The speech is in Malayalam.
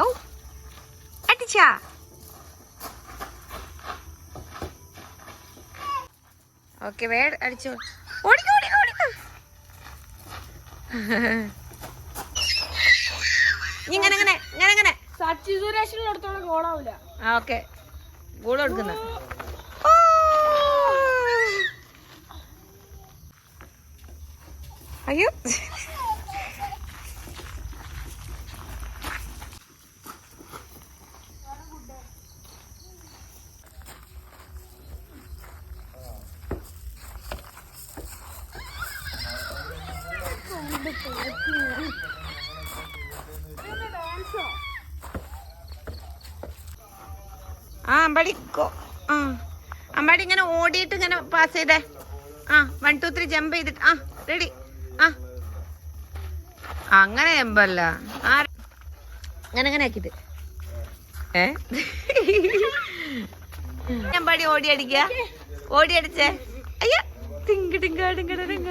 ഔ. അടിച്ചാ. ഓക്കെ വേ അടിച്ചോ. ഓടിക്കോ ഓടിക്കോ ഓടിക്കോ. ഇങ്ങനെ ഇങ്ങനെ ഇങ്ങനെ ഇങ്ങനെ. സച്ചി സുരേഷിനടുത്തോളം ഗോളാവൂല ഓക്കെ. ഗോൾ കൊടുക്കുന്ന. അയ്യോ. ആ അമ്പാടി ആ. അമ്പാടി ഇങ്ങനെ ഓടിയിട്ട് ഇങ്ങനെ പാസ് ചെയ്തേ. ആ വൺ ടു ത്രീ ജമ്പ് ചെയ്തിട്ട് ആ റെഡി അങ്ങനെ എമ്പല്ല. അങ്ങനെ അങ്ങനെ ആക്കിട്ട് ഏ? അമ്പാടി ഓടി ഓടി അടിച്ചേ. അയ്യ. ടിങ്ക.